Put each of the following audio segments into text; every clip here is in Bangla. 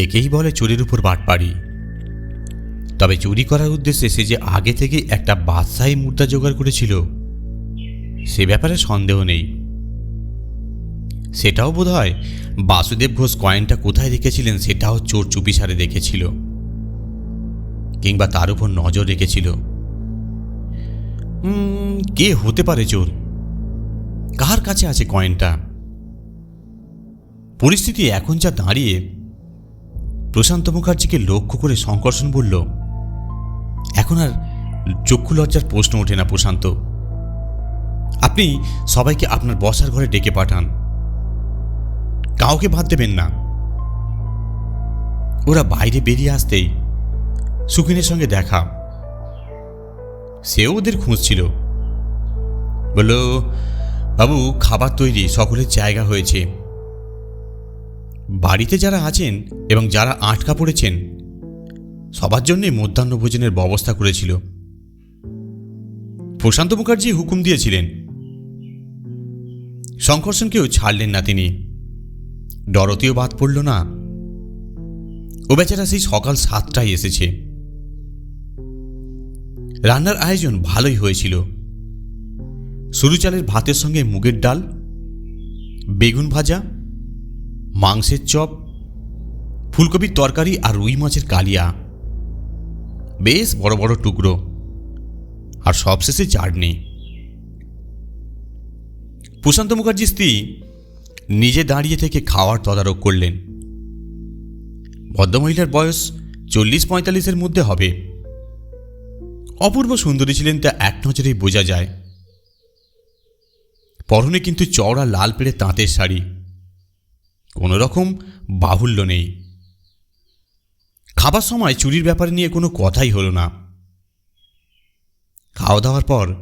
একেই বলে চোরের উপর বাটপাড়ি। তবে চুরি করার উদ্দেশ্যে সে যে আগে থেকে একটা বাদশাহী মুদ্রা জোগাড় করেছিল, সে ব্যাপারে সন্দেহ নেই। সেটাও বোধ হয় বাসুদেব ঘোষ কয়েনটা কোথায় রেখেছিলেন সেটাও চোর চুপিসারে দেখেছিল, কিংবা তার উপর নজর রেখেছিল। কে হতে পারে চোর? কার কাছে আছে কয়েনটা? পরিস্থিতি এখন যা দাঁড়িয়ে প্রশান্ত মুখার্জিকে লক্ষ্য করে শঙ্কর্ষণ বলল, এখন আর চক্ষু লজ্জার প্রশ্ন ওঠে না প্রশান্ত। আপনি সবাইকে আপনার বসার ঘরে ডেকে পাঠান। কাউকে বাদ দেবেন না। ওরা বাইরে বেরিয়ে আসতেই সুখিনের সঙ্গে দেখা। সেও ওদের খুঁজছিল বলল, বাবু, খাবার তৈরি, সকলের জায়গা হয়েছে। বাড়িতে যারা আছেন এবং যারা আটকা পড়েছেন, সবার জন্যই মধ্যাহ্ন ভোজনের ব্যবস্থা করেছিল। প্রশান্ত মুখার্জি হুকুম দিয়েছিলেন শঙ্কর্ষণকেও ছাড়লেন না তিনি। ডরতেও বাদ পড়ল না। ও বেচারা সেই সকাল সাতটায় এসেছে। রান্নার আয়োজন ভালোই হয়েছিল। সরু চালের ভাতের সঙ্গে মুগের ডাল, বেগুন ভাজা মাংসের চপ, ফুলকপির তরকারি আর রুই মাছের কালিয়া। বেশ বড় বড় টুকরো। আর সবশেষে চাটনি। প্রশান্ত মুখার্জির স্ত্রী নিজে দাঁড়িয়ে থেকে খাওয়ার তদারক করলেন। ভদ্রমহিলার বয়স চল্লিশ পঁয়তাল্লিশের মধ্যে হবে। অপূর্ব সুন্দরী ছিলেন তা এক নজরেই বোঝা যায়। পরনে কিন্তু চওড়া লাল পেড়ে তাঁতের শাড়ি। কোনো রকম বাহুল্য নেই। খাবার সময় চুরির ব্যাপারে নিয়ে কোনো কথাই হলো না। খাওয়া দাওয়ার পর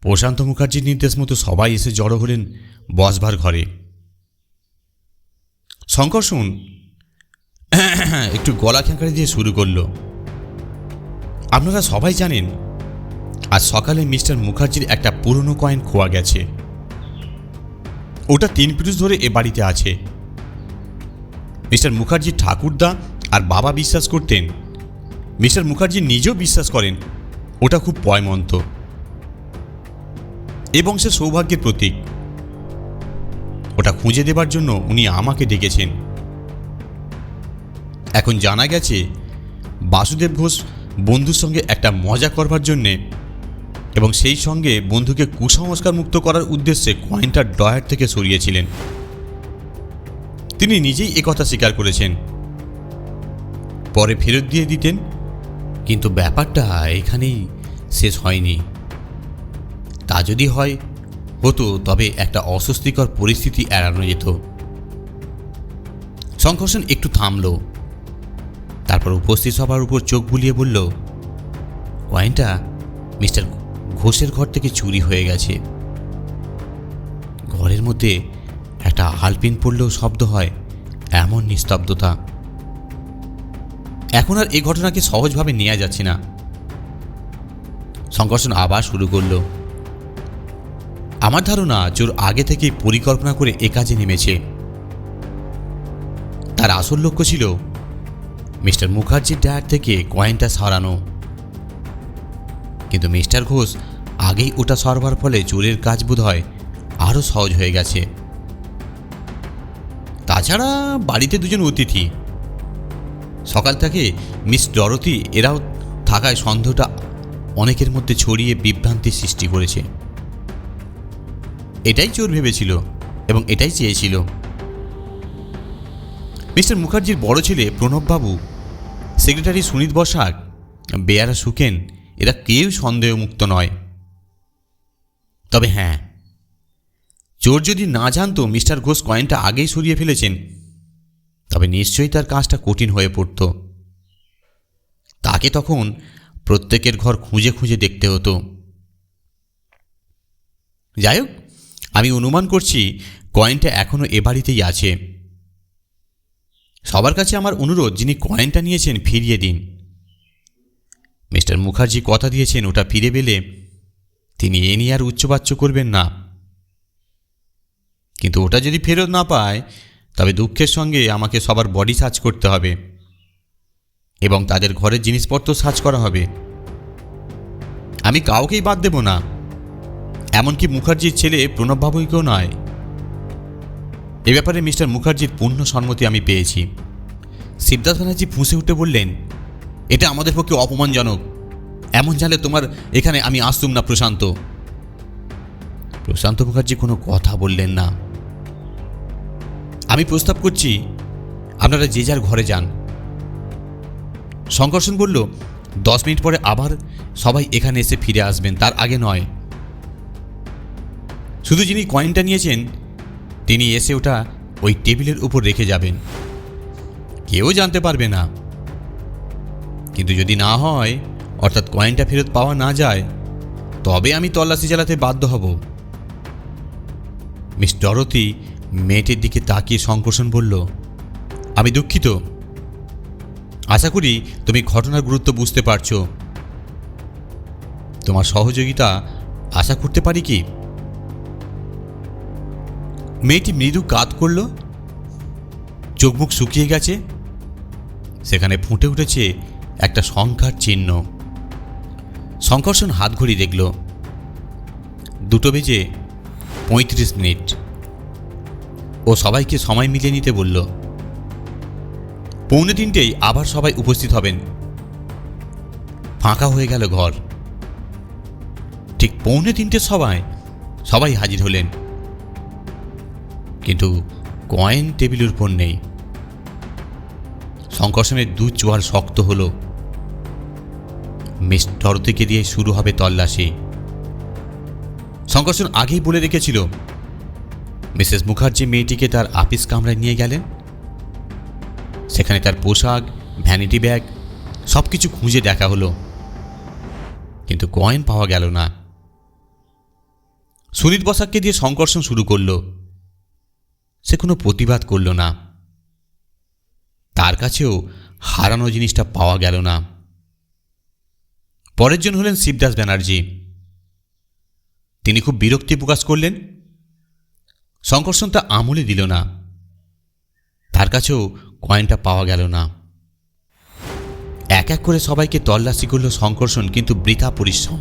প্রশান্ত মুখার্জির নির্দেশ মতো সবাই এসে জড়ো হলেন বসবার ঘরে। শঙ্কর শঙ্কর্ষণ একটু গলা খেঁকারি দিয়ে শুরু করল। আপনারা সবাই জানেন, আজ সকালে মিস্টার মুখার্জির একটা পুরনো কয়েন খোয়া গেছে। ওটা তিন পুরুষ ধরে এ বাড়িতে আছে। মিস্টার মুখার্জি ঠাকুরদা আর বাবা বিশ্বাস করতেন। মিস্টার মুখার্জি নিজেও বিশ্বাস করেন, ওটা খুব পয়মন্ত। এ বংশের সৌভাগ্যের প্রতীক। ওটা খুঁজে দেবার জন্য উনি আমাকে ডেকেছেন। এখন জানা গেছে, বাসুদেব ঘোষ বন্ধুর সঙ্গে একটা মজা করবার জন্যে এবং সেই সঙ্গে বন্ধুকে কুসংস্কার মুক্ত করার উদ্দেশ্যে কয়েনটা ডয়ার থেকে সরিয়েছিলেন। তিনি নিজেই একথা স্বীকার করেছেন। পরে ফেরত দিয়ে দিতেন, কিন্তু ব্যাপারটা এখানেই শেষ হয়নি। তা যদি হয়, হতো, তবে একটা অস্বস্তিকর পরিস্থিতি এড়ানো যেত। শঙ্কর্ষণ একটু থামল। তারপর উপস্থিত সবার উপর চোখ বুলিয়ে বলল, কয়েনটা মিস্টার ঘোষের ঘর থেকে চুরি হয়ে গেছে। ঘরের মধ্যে একটা আলপিন পড়লেও শব্দ হয়, এমন নিস্তব্ধতা। এখন আর এই ঘটনাকে সহজভাবে নেওয়া যাচ্ছে না। সংঘর্ষণ আবার শুরু করল। আমার ধারণা চোর আগে থেকেই পরিকল্পনা করে এ কাজে নেমেছে। তার আসল লক্ষ্য ছিল মিস্টার মুখার্জির ডায়ার থেকে কয়েনটা সরানো। কিন্তু মিস্টার ঘোষ আগেই ওটা সরবার ফলে চোরের কাজ বোধ হয় আরও সহজ হয়ে গেছে। তাছাড়া বাড়িতে দুজন অতিথি। সকাল থেকে মিস ডরতি এরাও থাকায় সন্দেহটা অনেকের মধ্যে ছড়িয়ে বিভ্রান্তির সৃষ্টি করেছে। এটাই চোর ভেবেছিল এবং এটাই চেয়েছিল। মিস্টার মুখার্জির বড় ছেলে প্রণববাবু, সেক্রেটারি সুনীত বসাক, বেয়ারা সুকেন, এরা কেউ সন্দেহমুক্ত নয়। তবে হ্যাঁ চোর যদি না জানতো মিস্টার ঘোষ কয়েনটা আগেই সরিয়ে ফেলেছেন, তবে নিশ্চয়ই তার কাজটা কঠিন হয়ে পড়ত। তাকে তখন প্রত্যেকের ঘর খুঁজে খুঁজে দেখতে হতো। যাই হোক, আমি অনুমান করছি কয়েনটা এখনও এ বাড়িতেই আছে। সবার কাছে আমার অনুরোধ, যিনি কয়েনটা নিয়েছেন, ফিরিয়ে দিন। মিস্টার মুখার্জি কথা দিয়েছেন, ওটা ফিরে পেলে তিনি এ নিয়ে আর উচ্চবাচ্য করবেন না। কিন্তু ওটা যদি ফেরত না পায়, তবে দুঃখের সঙ্গে আমাকে সবার বডি সার্চ করতে হবে এবং তাদের ঘরের জিনিসপত্র সার্চ করা হবে। আমি কাউকেই বাদ দেব না, এমনকি মুখার্জির ছেলে প্রণব বাবুইকেও নয়। এ ব্যাপারে মিস্টার মুখার্জির পূর্ণ সম্মতি আমি পেয়েছি। শিবদাস ব্যানার্জি ফুঁসে উঠে বললেন, এটা আমাদের পক্ষে অপমানজনক। এমন জানলে তোমার এখানে আমি আসতুম না প্রশান্ত। প্রশান্ত মুখার্জি কোনো কথা বললেন না। আমি প্রস্তাব করছি, আপনারা যে যার ঘরে যান। শঙ্কর্ষণ বলল, দশ মিনিট পরে আবার সবাই এখানে এসে ফিরে আসবেন, তার আগে নয়। শুধু যিনি কয়েনটা নিয়েছেন, তিনি এসে ওটা ওই টেবিলের উপর রেখে যাবেন। কেউ জানতে পারবে না। কিন্তু যদি না হয় অর্থাৎ কয়েনটা ফেরত পাওয়া না যায়, তবে আমি তল্লাশি চালাতে বাধ্য হব। মিস ডরতি মেয়েটির দিকে তাকিয়ে সংকোষণ বলল, আমি দুঃখিত। আশা করি তুমি ঘটনার গুরুত্ব বুঝতে পারছ। তোমার সহযোগিতা আশা করতে পারি কি? মেয়েটি মৃদু কাত করল চোখ মুখ শুকিয়ে গেছে। সেখানে ফুটে উঠেছে একটা সংখ্যার চিহ্ন। সংকর্ষণ হাত ঘড়ি দেখল। দুটো বেজে পঁয়ত্রিশ মিনিট। ও সবাইকে সময় মিলিয়ে নিতে বলল, পৌনে তিনটেই আবার সবাই উপস্থিত হবেন। ফাঁকা হয়ে গেল ঘর। ঠিক পৌনে তিনটে সবাই সবাই হাজির হলেন। কিন্তু কয়েন, টেবিলের উপর নেই। সংকর্ষণের দু চোয়ার শক্ত হল। মিস ডরতিকে দিয়ে শুরু হবে তল্লাশি। সংকর্ষণ আগেই বলে রেখেছিল। মিসেস মুখার্জি মেয়েটিকে তার আপিস কামরায় নিয়ে গেলেন। সেখানে তার পোশাক, ভ্যানিটি ব্যাগ সব কিছু খুঁজে দেখা হলো। কিন্তু কয়েন পাওয়া গেল না। সুনীত বসাককে দিয়ে সংকর্ষণ শুরু করল। সে কোনো প্রতিবাদ করল না। তার কাছেও হারানো জিনিসটা পাওয়া গেল না। পরের জন হলেন শিবদাস ব্যানার্জি। তিনি খুব বিরক্তি প্রকাশ করলেন। সংকর্ষণ তা আমলে দিল না। তার কাছেও কয়েনটা পাওয়া গেল না। এক এক করে সবাইকে তল্লাশি করল সংকর্ষণ, কিন্তু বৃথা পরিশ্রম।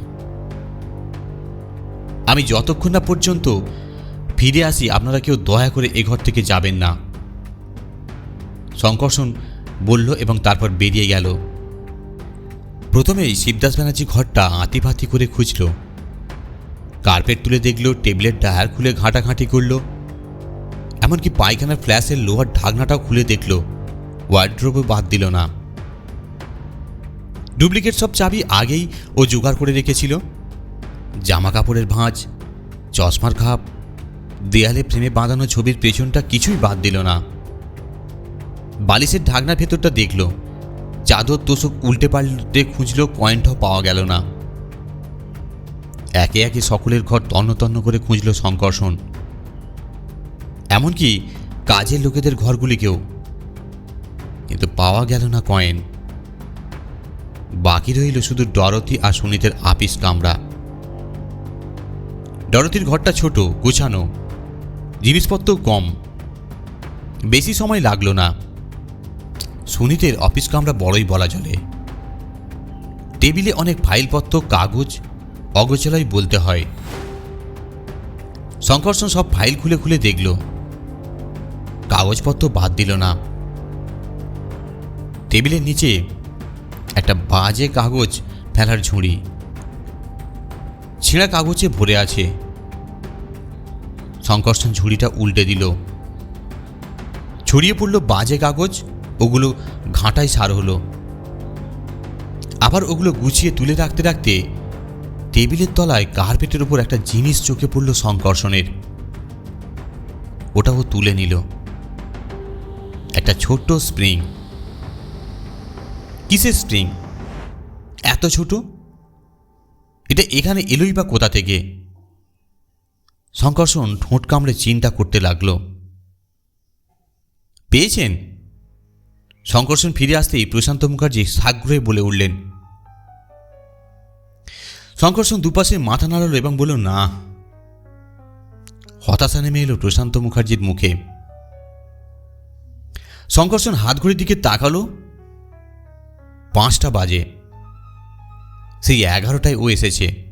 আমি যতক্ষণ না পর্যন্ত ফিরে আসি, আপনারা কেউ দয়া করে এ ঘর থেকে যাবেন না। শঙ্কর্ষণ বলল এবং তারপর বেরিয়ে গেল। প্রথমেই শিবদাস ব্যানার্জি ঘরটা আঁতিপাতি করে খুঁজল। কার্পেট তুলে দেখল, টেবিলের ডায়ার খুলে ঘাঁটাঘাঁটি করল। এমনকি পায়খানার ফ্ল্যাশের লোহার ঢাকনাটাও খুলে দেখল। ওয়ার্ড্রোবও বাদ দিল না। ডুপ্লিকেট সব চাবি আগেই ও জোগাড় করে রেখেছিল। জামা কাপড়ের ভাঁজ, চশমার খাপ, দেয়ালে ফ্রেমে বাঁধানো ছবির পেছনটা কিছুই বাদ দিল না। বালিশের ঢাকনার ভেতরটা দেখল। চাদর তোষক উল্টে পাল্টে খুঁজল কয়েনটাও পাওয়া গেল না। একে একে সকলের ঘর তন্ন করে খুঁজল সংকর্ষণ এমনকি কাজের লোকেদের ঘরগুলিকেও কিন্তু পাওয়া গেল না কয়েন। বাকি রইল শুধু ডরতি আর সুনীতের আপিস কামরা। ডরতির ঘরটা ছোট, গোছানো। জিনিসপত্র কম। বেশি সময় লাগল না। সুনীতের অফিস কামরা বড়ই বলা চলে টেবিলে অনেক ফাইলপত্র, কাগজ অগোচলাই বলতে হয়। শঙ্কর্ষণ সব ফাইল খুলে খুলে দেখল। কাগজপত্র বাদ দিল না। টেবিলের নিচে একটা বাজে কাগজ ফেলার ঝুড়ি। ছেঁড়া কাগজে ভরে আছে। শঙ্কর্ষণ ঝুড়িটা উল্টে দিল। ছড়িয়ে পড়ল বাজে কাগজ ওগুলো ঘাঁটায় সার হলো। আবার ওগুলো গুছিয়ে তুলে রাখতে রাখতে টেবিলের তলায় কার্পেটের উপর একটা জিনিস চোখে পড়ল সংকর্ষণের। ওটাও তুলে নিল। একটা ছোট্ট স্প্রিং। কিসের স্প্রিং? এত ছোট? এটা এখানে এলোই বা কোথা থেকে? শঙ্কর্ষণ ঠোঁট কামড়ে চিন্তা করতে লাগল। পেয়েছেন? শঙ্কর্ষণ ফিরে আসতেই প্রশান্ত মুখার্জি সাগ্রহে বলে উঠলেন শঙ্কর্ষণ দুপাশে মাথা নাড়ল এবং বলল, না। হতাশা নেমে এলো প্রশান্ত মুখার্জির মুখে। শঙ্কর্ষণ হাত ঘড়ির দিকে তাকালো। পাঁচটা বাজে। সেই এগারোটায় ও এসেছে।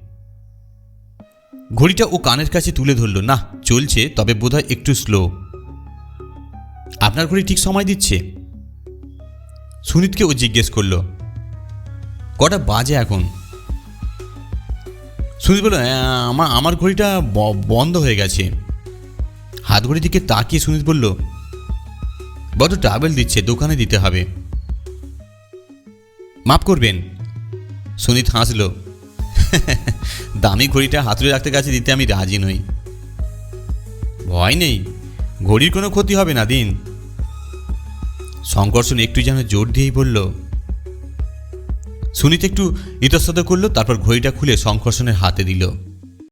ঘড়িটা ও কানের কাছে তুলে ধরল, না, চলছে, তবে বোধহয় একটু স্লো আপনার ঘড়ি ঠিক সময় দিচ্ছে? সুনীতকে ও জিজ্ঞেস করল, কটা বাজে এখন? সুনীত বলল আমার আমার ঘড়িটা বন্ধ হয়ে গেছে। হাত ঘড়ির দিকে তাকিয়ে সুনীত বলল, বড় ট্রাভেল দিচ্ছে, দোকানে দিতে হবে। মাফ করবেন। সুনীত হাসল দামি ঘড়িটা হাতুড়ে রাখতে কাছে দিতে আমি রাজি নই। ভয় নেই, ঘড়ির কোনো ক্ষতি হবে না দিন। শঙ্কর্ষণ একটু যেন জোর দিয়েই বলল, সুনীত একটু ইতস্তত করল, তারপর ঘড়িটা খুলে শঙ্কর্ষণের হাতে দিল।